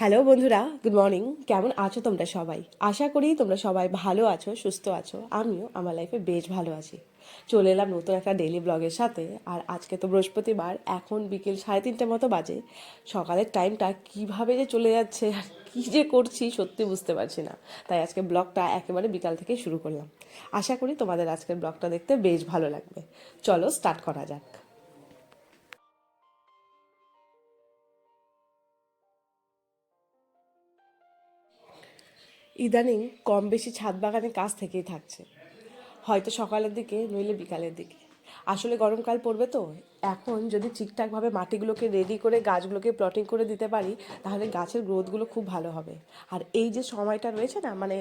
Hello বন্ধুরা, good morning. কেমন আছো তোমরা সবাই? আশা করি তোমরা সবাই ভালো আছো, সুস্থ আছো। আমিও আমার লাইফে বেশ ভালো আছি। চলে এলাম নতুন একটা ডেলি ব্লগের সাথে। আর আজকে তো বৃহস্পতিবার, এখন বিকেল সাড়ে তিনটে মতো বাজে। সকালের টাইমটা কীভাবে যে চলে যাচ্ছে আর কী যে করছি সত্যি বুঝতে পারছি না। তাই আজকে ব্লগটা একেবারে বিকাল থেকে শুরু করলাম। আশা করি তোমাদের আজকের ব্লগটা দেখতে বেশ ভালো লাগবে। চলো স্টার্ট করা যাক। ইদানিং কম বেশি ছাদ বাগানে কাজ থেকেই থাকছে। হয়তো সকালের দিকে নইলে বিকালের দিকে। আসলে গরমকাল পড়বে তো। এখন যদি ঠিকঠাকভাবে মাটিগুলোকে রেডি করে, গাছগুলোকে প্লটিং করে দিতে পারি, তাহলে গাছের গ্রোথগুলো খুব ভালো হবে। আর এই যে সময়টা রয়েছে না মানে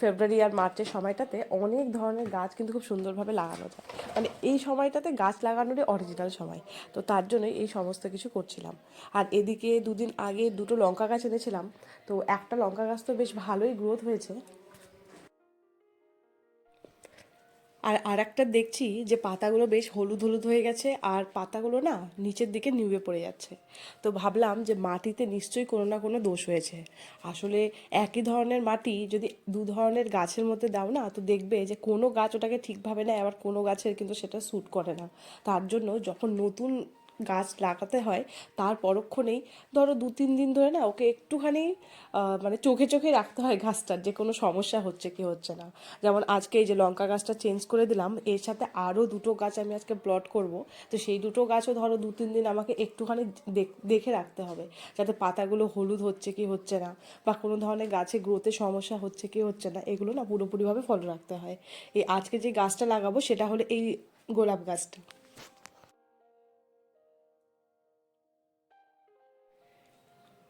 ফেব্রুয়ারি আর মার্চের সময়টাতে অনেক ধরনের গাছ কিন্তু খুব সুন্দরভাবে লাগানো যায়। মানে এই সময়টাতে গাছ লাগানোরই অরিজিনাল সময়। তো তার জন্যই এই সমস্ত কিছু করছিলাম। আর এদিকে দুদিন আগে দুটো লঙ্কা গাছ এনেছিলাম। তো একটা লঙ্কা গাছ তো বেশ ভালোই গ্রোথ হয়েছে। আর আর একটা দেখছি যে পাতাগুলো বেশ হলুদ হলুদ হয়ে গেছে, আর পাতাগুলো না নিচের দিকে নিউয়ে পড়ে যাচ্ছে। তো ভাবলাম যে মাটিতে নিশ্চয়ই কোনো না কোনো দোষ হয়েছে। আসলে একই ধরনের মাটি যদি দু ধরনের গাছের মধ্যে দাও না, তো দেখবে যে কোনো গাছ ওটাকে ঠিকভাবে নেয়, আবার কোনো গাছের কিন্তু সেটা স্যুট করে না। তার জন্য যখন নতুন গাছ লাগাতে হয়, তার পরক্ষণেই ধরো দু তিন দিন ধরে না ওকে একটুখানি মানে চোখে চোখে রাখতে হয় গাছটার, যে কোনো সমস্যা হচ্ছে কি হচ্ছে না। যেমন আজকে এই যে লঙ্কা গাছটা চেঞ্জ করে দিলাম, এর সাথে আরও দুটো গাছ আমি আজকে প্লট করব, তো সেই দুটো গাছও ধরো দু তিন দিন আমাকে একটুখানি দেখ- দেখে রাখতে হবে, যাতে পাতাগুলো হলুদ হচ্ছে কি হচ্ছে না, বা কোনো ধরনের গাছে গ্রোথে সমস্যা হচ্ছে কি হচ্ছে না, এগুলো না পুরোপুরিভাবে ফলো রাখতে হয়। এই আজকে যে গাছটা লাগাবো সেটা হলো এই গোলাপ গাছটা।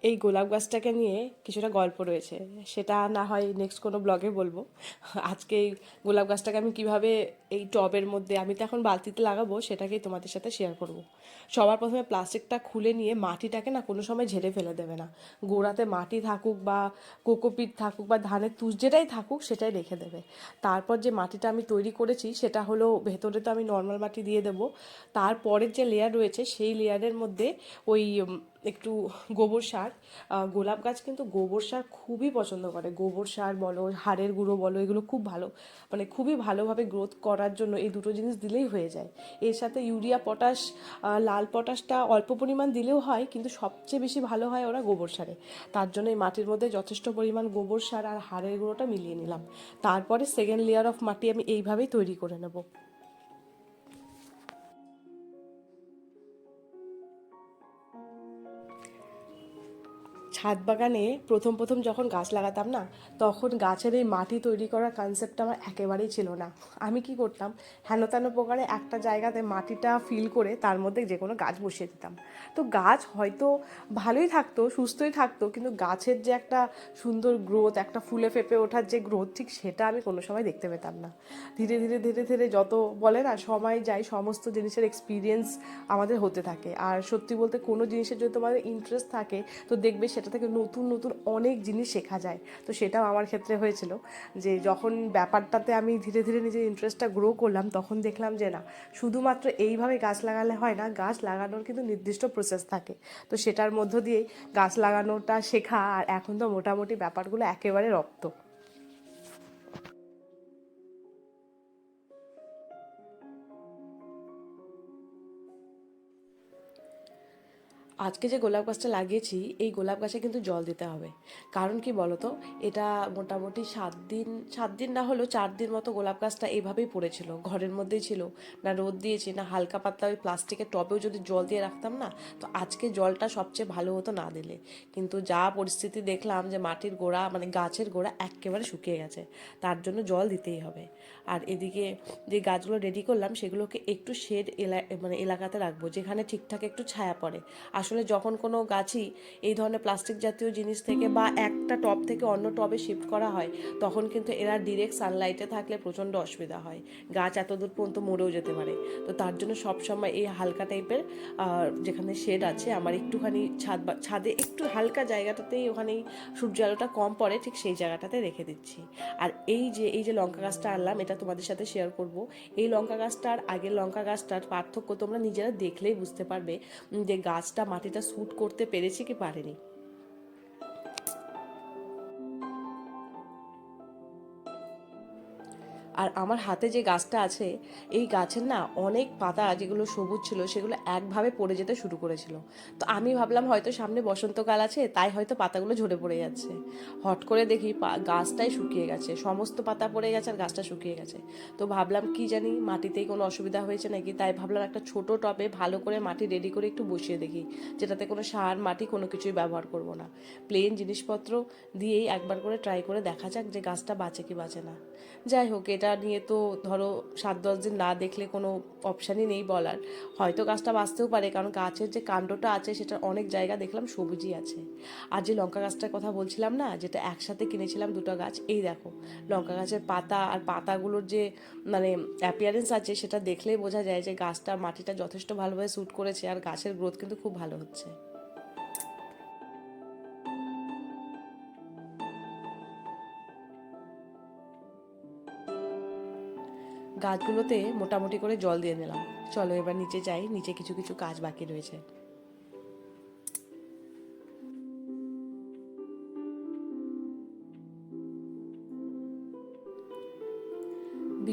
এই গোলাপ গাছটাকে নিয়ে কিছুটা গল্প রয়েছে। সেটা না হয় নেক্সট কোনো ব্লগে বলব। আজকে এই গোলাপ গাছটাকে আমি কীভাবে এই টবের মধ্যে আমি তো এখন বালতিতে লাগাবো, সেটাকেই তোমাদের সাথে শেয়ার করব। সবার প্রথমে প্লাস্টিকটা খুলে নিয়ে মাটিটাকে না কোনো সময় ঝেড়ে ফেলে দেবে না। গোড়াতে মাটি থাকুক বা কোকোপিট থাকুক বা ধানের তুষ যেটাই থাকুক সেটাই রেখে দেবে। তারপর যে মাটিটা আমি তৈরি করেছি, সেটা হলো ভেতরে তো আমি নর্মাল মাটি দিয়ে দেবো। তারপরের যে লেয়ার রয়েছে, সেই লেয়ারের মধ্যে ওই একটু গোবর সার। গোলাপ গাছ কিন্তু গোবর সার খুবই পছন্দ করে। গোবর সার বলো, হাড়ের গুঁড়ো বলো, এগুলো খুব ভালো। মানে খুবই ভালোভাবে গ্রোথ করার জন্য এই দুটো জিনিস দিলেই হয়ে যায়। এর সাথে ইউরিয়া পটাশ লাল পটাশটা অল্প পরিমাণ দিলেও হয়, কিন্তু সবচেয়ে বেশি ভালো হয় ওরা গোবর সারে। তার জন্য এই মাটির মধ্যে যথেষ্ট পরিমাণ গোবর সার আর হাড়ের গুঁড়োটা মিলিয়ে নিলাম। তারপরে সেকেন্ড লেয়ার অফ মাটি আমি এইভাবেই তৈরি করে নেব। ছাদ বাগানে প্রথম প্রথম যখন গাছ লাগাতাম না, তখন গাছের এই মাটি তৈরি করার কনসেপ্টটা আমার একেবারেই ছিল না। আমি কি করতাম? হেন তেন প্রকারে একটা জায়গাতে মাটিটা ফিল করে তার মধ্যে যে কোনো গাছ বসিয়ে দিতাম। তো গাছ হয়তো ভালোই থাকতো, সুস্থই থাকতো, কিন্তু গাছের যে একটা সুন্দর গ্রোথ একটা ফুলে ফেপে ওঠার যে গ্রোথ ঠিক সেটা আমি কোনো সময় দেখতে পেতাম না। ধীরে ধীরে ধীরে ধীরে যত বলে না, সময় যায়, সমস্ত জিনিসের এক্সপিরিয়েন্স আমাদের হতে থাকে। আর সত্যি বলতে কোনো জিনিসের যদি তোমাদের ইন্টারেস্ট থাকে, তো দেখবে সেটা থেকে নতুন নতুন অনেক জিনিস শেখা যায়। তো সেটাও আমার ক্ষেত্রে হয়েছিল যে যখন ব্যাপারটাতে আমি ধীরে ধীরে নিজের ইন্টারেস্টটা গ্রো করলাম, তখন দেখলাম যে না, শুধুমাত্র এইভাবে গাছ লাগালে হয় না, গাছ লাগানোর কিন্তু নির্দিষ্ট প্রসেস থাকে। তো সেটার মধ্য দিয়েই গাছ লাগানোটা শেখা, আর এখন তো মোটামুটি ব্যাপারগুলো একেবারে রপ্ত। আজকে যে গোলাপ গাছটা লাগিয়েছি, এই গোলাপ গাছে কিন্তু জল দিতে হবে। কারণ কি বলতো? এটা মোটামুটি সাত দিন সাত দিন না হলেও চার দিন মতো গোলাপ গাছটা এইভাবেই পড়েছিল। ঘরের মধ্যেই ছিল। না রোদ দিয়েছি, না হালকা পাতলা ওই প্লাস্টিকের টবেও যদি জল দিয়ে রাখতাম না, তো আজকে জলটা সবচেয়ে ভালো হতো না দিলে। কিন্তু যা পরিস্থিতি দেখলাম যে মাটির গোড়া মানে গাছের গোড়া একেবারে শুকিয়ে গেছে। তার জন্য জল দিতেই হবে। আর এদিকে যে গাছগুলো রেডি করলাম, সেগুলোকে একটু শেড এলা মানে এলাকাতে রাখব, যেখানে ঠিকঠাক একটু ছায়া পড়ে। আসলে যখন কোনো গাছই এই ধরনের প্লাস্টিক জাতীয় জিনিস থেকে বা একটা টব থেকে অন্য টবে শিফট করা হয়, তখন কিন্তু এরা ডিরেক্ট সানলাইটে থাকলে প্রচণ্ড অসুবিধা হয়। গাছ এত দূর পর্যন্ত মরেও যেতে পারে। তো তার জন্য সবসময় এই হালকা টাইপের যেখানে শেড আছে, আমার একটুখানি ছাদ বা- ছাদে একটু হালকা জায়গাটাতেই ওখানেই সূর্য আলোটা কম পড়ে, ঠিক সেই জায়গাটাতে রেখে দিচ্ছি। আর এই যে এই যে লঙ্কা গাছটা আনলাম, এটা তোমাদের সাথে শেয়ার করব। এই লঙ্কা গাছটার আগের লঙ্কা গাছটার পার্থক্য তোমরা নিজেরা দেখলেই বুঝতে পারবে যে গাছটা মাটিটা স্যুট করতে পেরেছে কি পারেনি। আর আমার হাতে যে গাছটা আছে, এই গাছের না অনেক পাতা যেগুলো সবুজ ছিল, সেগুলো একভাবে পড়ে যেতে শুরু করেছিল। তো আমি ভাবলাম হয়তো সামনে বসন্তকাল আছে, তাই হয়তো পাতাগুলো ঝরে পড়ে যাচ্ছে। হট করে দেখি গাছটাই শুকিয়ে গেছে, সমস্ত পাতা পড়ে গেছে আর গাছটা শুকিয়ে গেছে। তো ভাবলাম কি জানি, মাটিতেই কোনো অসুবিধা হয়েছে নাকি? তাই ভাবলাম একটা ছোট টবে ভালো করে মাটি রেডি করে একটু বসিয়ে দেখি, যেটাতে কোনো সার, মাটি কোনো কিছুই ব্যবহার করব না। প্লেন জিনিসপত্র দিয়েই একবার করে ট্রাই করে দেখা যাক যে গাছটা বাঁচে কি বাঁচে না। যাই হোক, এটা নিয়ে তো ধরো সাত দশ দিন না দেখলে কোনো অপশানই নেই বলার। হয়তো গাছটা বাঁচতেও পারে, কারণ গাছের যে কাণ্ডটা আছে সেটা অনেক জায়গা দেখলাম সবুজই আছে। আর যে লঙ্কা গাছটার কথা বলছিলাম না, যেটা একসাথে কিনেছিলাম দুটো গাছ, এই দেখো, লঙ্কা গাছের পাতা আর পাতাগুলোর যে মানে অ্যাপিয়ারেন্স আছে সেটা দেখলেই বোঝা যায় যে গাছটা মাটিটা যথেষ্ট ভালোভাবে স্যুট করেছে, আর গাছের গ্রোথ কিন্তু খুব ভালো হচ্ছে। গাছগুলোতে মোটামুটি করে জল দিয়ে নিলাম। চলো এবার নিচে যাই, নিচে কিছু কিছু কাজ বাকি রয়েছে।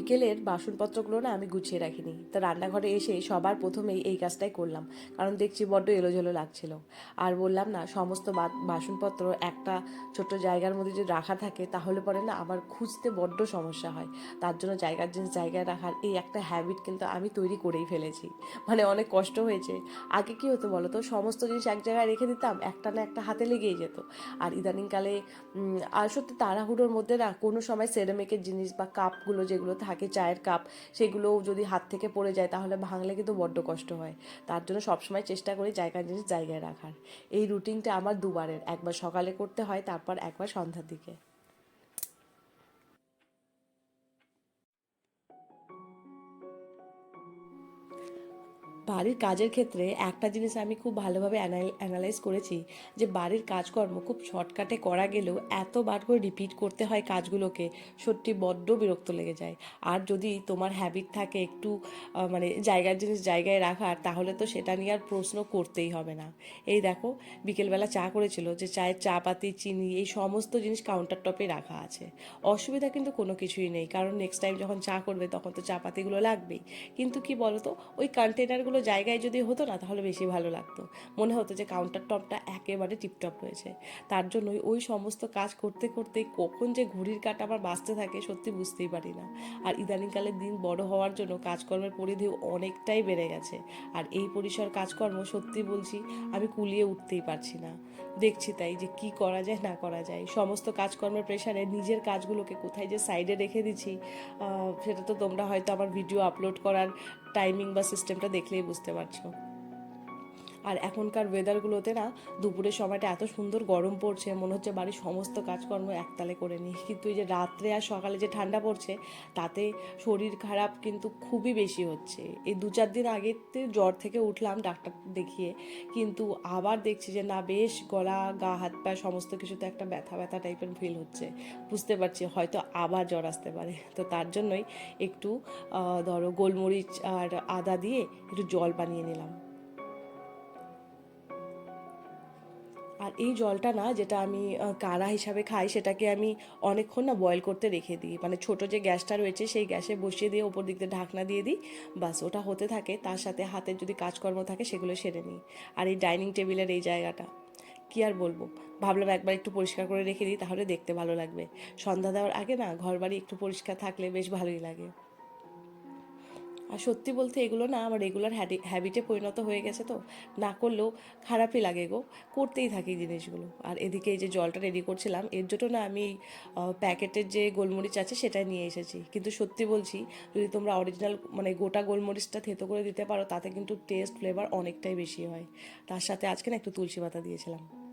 বিকেলের বাসনপত্রগুলো না আমি গুছিয়ে রাখিনি। তো রান্নাঘরে এসে সবার প্রথমেই এই কাজটাই করলাম। কারণ দেখছি বড্ড এলোঝেলো লাগছিল। আর বললাম না, সমস্ত বাসনপত্র একটা ছোট্ট জায়গার মধ্যে যদি রাখা থাকে, তাহলে পরে না আমার খুঁজতে বড্ড সমস্যা হয়। তার জন্য জায়গার জিনিস জায়গায় রাখার এই একটা হ্যাবিট কিন্তু আমি তৈরি করেই ফেলেছি। মানে অনেক কষ্ট হয়েছে। আগে কি হতো বলো তো, সমস্ত জিনিস এক জায়গায় রেখে দিতাম, একটা না একটা হাতে লেগেই যেত। আর ইদানিংকালে আর সত্যি তাড়াহুড়োর মধ্যে না কোনো সময় সেরামিকের জিনিস বা কাপগুলো যেগুলো থাকে চায়ের কাপ সেগুলো যদি হাত থেকে পড়ে যায় তাহলে ভাঙলে কিন্তু বড্ড কষ্ট হয়। তার জন্য সবসময় চেষ্টা করি জায়গার জিনিস জায়গায় রাখার। এই রুটিনটা আমার দুবারের, একবার সকালে করতে হয়, তারপর একবার সন্ধ্যার দিকে বাড়ির কাজের ক্ষেত্রে একটা জিনিস আমি খুব ভালোভাবে অ্যানালাইজ করেছি যে বাড়ির কাজকর্ম খুব শর্টকাটে করা গেলেও এতবার করে রিপিট করতে হয় কাজগুলোকে, সত্যি বড্ড বিরক্ত লেগে যায়। আর যদি তোমার হ্যাবিট থাকে একটু মানে জায়গার জিনিস জায়গায় রাখার, তাহলে তো সেটা নিয়ে আর প্রশ্ন করতেই হবে না। এই দেখো, বিকেলবেলা চা করেছিল যে চায়ের চা পাতি চিনি, এই সমস্ত জিনিস কাউন্টার টপে রাখা আছে। অসুবিধা কিন্তু কোনো কিছুই নেই। কারণ নেক্সট টাইম যখন চা করবে তখন তো চা পাতিগুলো লাগবেই। কিন্তু কি বলতো, ওই কন্টেনারগুলো জায়গায় যদি হতো না, তাহলে বেশি ভালো লাগতো। মনে হতো যে কাউন্টার টপটা একেবারে টিপটপ রয়েছে। তার জন্যই ওই সমস্ত কাজ করতে করতে কখন যে ঘড়ির কাটা আমার বাঁচতে থাকে, সত্যি বুঝতেই পারি না। আর ইদানিংকালের দিন বড় হওয়ার জন্য কাজকর্মের পরিধি অনেকটাই বেড়ে গেছে। আর এই পরিসর কাজকর্ম সত্যি বলছি, আমি কুলিয়ে উঠতেই পারছি না। দেখছি তাই যে কি করা যায়, না করা যায়। সমস্ত কাজকর্মের প্রেশারে নিজের কাজগুলোকে কোথায় যে সাইডে রেখে দিচ্ছি সেটা তো তোমরা হয়তো আমার ভিডিও আপলোড করার টাইমিং বা সিস্টেমটা দেখলেই বুঝতে পারছ। আর এখনকার ওয়েদারগুলোতে না দুপুরের সময়টা এত সুন্দর গরম পড়ছে, মনে হচ্ছে বাড়ির সমস্ত কাজকর্ম একতালে করে নিই। কিন্তু এই যে রাত্রে আর সকালে যে ঠান্ডা পড়ছে, তাতে শরীর খারাপ কিন্তু খুবই বেশি হচ্ছে। এই দু চার দিন আগে জ্বর থেকে উঠলাম ডাক্তার দেখিয়ে, কিন্তু আবার দেখছি যে না, বেশ গলা, গা, হাত পা সমস্ত কিছুতে একটা ব্যথা ব্যথা টাইপের ফিল হচ্ছে। বুঝতে পারছি, হয়তো আবার জ্বর আসতে পারে। তো তার জন্যই একটু ধরো গোলমরিচ আর আদা দিয়ে একটু জল বানিয়ে নিলাম। আর এই জলটা না যেটা আমি কাড়া হিসাবে খাই সেটাকে আমি অনেকক্ষণ না বয়েল করতে রেখে দিই। মানে ছোট যে গ্যাসটা রয়েছে সেই গ্যাসে বসিয়ে দিয়ে ওপর দিক দিয়ে ঢাকনা দিয়ে দিই। বাস ওটা হতে থাকে, তার সাথে হাতের যদি কাজকর্ম থাকে সেগুলো সেরে নিই। আর এই ডাইনিং টেবিলের এই জায়গাটা, কি আর বলব? ভাবলাম একবার একটু পরিষ্কার করে রেখে দিই, তাহলে দেখতে ভালো লাগবে। সন্ধ্যা দেওয়ার আগে না ঘর বাড়ি একটু পরিষ্কার থাকলে বেশ ভালোই লাগে। আর সত্যি বলতে এগুলো না আমার রেগুলার হ্যাবিটে পরিণত হয়ে গেছে তো। না করলেও খারাপই লাগে গো। করতেই থাকি জিনিসগুলো। আর এদিকে এই যে জলটা রেডি করছিলাম, এর জন্য না আমি প্যাকেটের যে গোলমরিচ আছে সেটাই নিয়ে এসেছি। কিন্তু সত্যি বলছি, যদি তোমরা অরিজিনাল মানে গোটা গোলমরিচটা থেতো করে দিতে পারো, তাতে কিন্তু টেস্ট ফ্লেভার অনেকটাই বেশি হয়। তার সাথে আজকে না একটু তুলসী পাতা দিয়েছিলাম।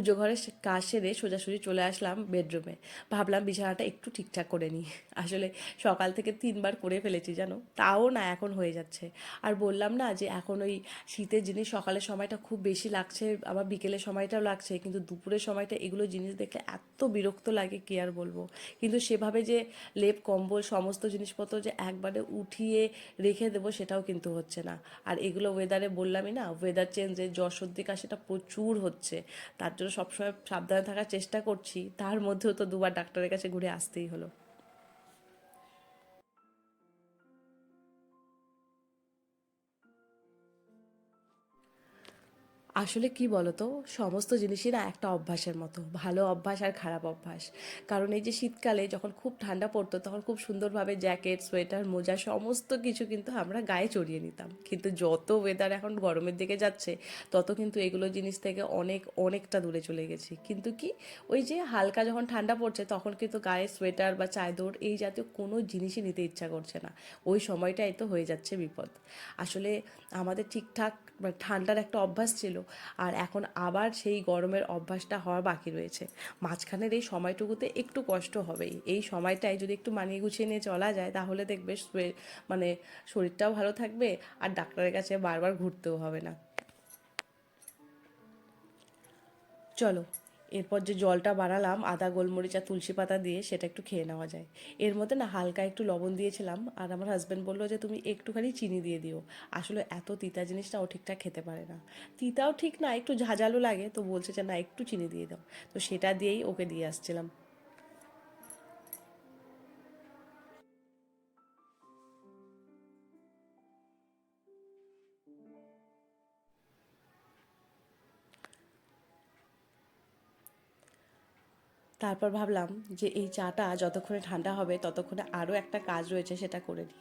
পুজো ঘরে কাজ সেরে সোজাসুজি চলে আসলাম বেডরুমে ভাবলাম বিছানাটা একটু ঠিকঠাক করে নিই। আসলে সকাল থেকে তিনবার করে ফেলেছি জানো? তাও না এখন হয়ে যাচ্ছে। আর বললাম না যে এখন ওই শীতের জিনিস সকালের সময়টা খুব বেশি লাগছে, আবার বিকেলের সময়টাও লাগছে, কিন্তু দুপুরের সময়টা এগুলো জিনিস দেখলে এত বিরক্ত লাগে, কি আর বলব? কিন্তু সেভাবে যে লেপ, কম্বল সমস্ত জিনিসপত্র যে একবারে উঠিয়ে রেখে দেবো সেটাও কিন্তু হচ্ছে না। আর এগুলো ওয়েদারে বললামই না ওয়েদার চেঞ্জে জ্বর সর্দি কাশিটা প্রচুর হচ্ছে। তার জন্য সবসময় সাবধানে থাকার চেষ্টা করছি তার মধ্যেও তো দুবার ডাক্তারের কাছে ঘুরে আসতেই হলো। আসলে কি বলতো? সমস্ত জিনিসই না একটা অভ্যাসের মতো। ভালো অভ্যাস আর খারাপ অভ্যাস। কারণ এই যে শীতকালে যখন খুব ঠান্ডা পড়তো, তখন খুব সুন্দরভাবে জ্যাকেট, সোয়েটার, মোজা সমস্ত কিছু কিন্তু আমরা গায়ে চড়িয়ে নিতাম। কিন্তু যত ওয়েদার এখন গরমের দিকে যাচ্ছে, তত কিন্তু এগুলো জিনিস থেকে অনেক, অনেকটা দূরে চলে গেছি। কিন্তু কি? ওই যে হালকা যখন ঠান্ডা পড়ছে, তখন কিন্তু গায়ে সোয়েটার বা চাদর এই জাতীয় কোনো জিনিসই নিতে ইচ্ছা করছে না। ওই সময়টাই তো হয়ে যাচ্ছে বিপদ। আসলে আমাদের ঠিকঠাক ঠান্ডার একটা অভ্যাস ছিল আর এখন আবার সেই গরমের অভ্যাসটা হওয়া বাকি রয়েছে। মাঝখানের এই সময়টুকুতে একটু কষ্ট হবেই। এই সময়টায় যদি একটু মানিয়ে গুছিয়ে নিয়ে চলা যায়, তাহলে দেখবে মানে শরীরটাও ভালো থাকবে আর ডাক্তারের কাছে বারবার ঘুরতেও হবে না। চলো। এরপর যে জলটা বানালাম, আদা, গোলমরিচ আর তুলসী পাতা দিয়ে সেটা একটু খেয়ে নেওয়া যায়। এর মধ্যে না হালকা একটু লবণ দিয়েছিলাম আর আমার হাজব্যান্ড বলল যে, তুমি একটুখানি চিনি দিয়ে দিও। আসলে এত তিতা জিনিসটা ও ঠিকঠাক খেতে পারে না। তিতাও ঠিক না, একটু ঝাঁঝালো লাগে, তো বলছে যে, না, একটু চিনি দিয়ে দাও। তো সেটা দিয়েই ওকে দিয়ে আসছিলাম। তারপর ভাবলাম যে এই চাটা যতক্ষণে ঠান্ডা হবে, ততক্ষণে আরও একটা কাজ রয়েছে সেটা করে দিই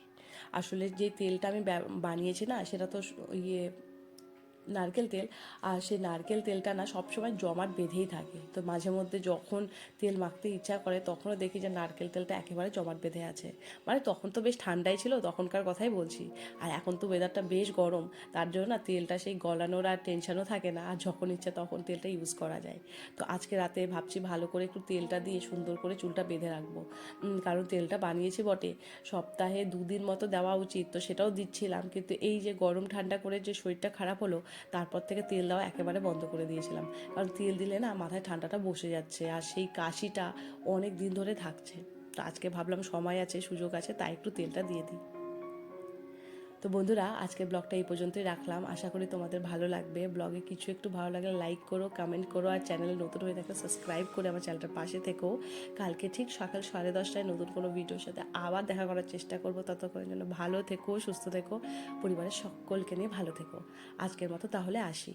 আসলে যে তেলটা আমি বানিয়েছি না, সেটা তো ইয়ে নারকেল তেল, আর সেই নারকেল তেলটা না সবসময় জমাট বেঁধেই থাকে। তো মাঝে মধ্যে যখন তেল মাখতে ইচ্ছা করে, তখনও দেখি যে নারকেল তেলটা একেবারে জমাট বেঁধে আছে। মানে তখন তো বেশ ঠান্ডাই ছিল, তখনকার কথাই বলছি। আর এখন তো ওয়েদারটা বেশ গরম, তার জন্য না তেলটা সেই গলানোর আর টেনশনও থাকে না, আর যখন ইচ্ছা তখন তেলটা ইউজ করা যায়। তো আজকে রাতে ভাবছি ভালো করে একটু তেলটা দিয়ে সুন্দর করে চুলটা বেঁধে রাখব। কারণ তেলটা বানিয়েছি বটে, সপ্তাহে দুদিন মতো দেওয়া উচিত, তো সেটাও দিচ্ছিলাম। কিন্তু এই যে গরম ঠান্ডা করে যে শরীরটা খারাপ হলো তারপর থেকে তেল দেওয়া একেবারে বন্ধ করে দিয়েছিলাম। কারণ তেল দিলে না মাথায় ঠান্ডাটা বসে যাচ্ছে আর সেই কাশিটা অনেক দিন ধরে থাকছে। তো আজকে ভাবলাম সময় আছে, সুযোগ আছে, তাই একটু তেলটা দিয়ে দিই। তো বন্ধুরা, আজকের ব্লগটা এই পর্যন্তই রাখলাম। আশা করি তোমাদের ভালো লাগবে। ব্লগে কিছু একটু ভালো লাগলে লাইক করো কমেন্ট করো, আর চ্যানেলে নতুন হয়ে থাকলে সাবস্ক্রাইব করে আমার চ্যানেলটার পাশে থেকো। কালকে ঠিক সকাল সাড়ে দশটায় নতুন কোনো ভিডিওর সাথে আবার দেখা করার চেষ্টা করব। ততক্ষণের জন্য ভালো থেকো, সুস্থ থেকো, পরিবারের সকলকে নিয়ে ভালো থেকো। আজকের মতো তাহলে আসি।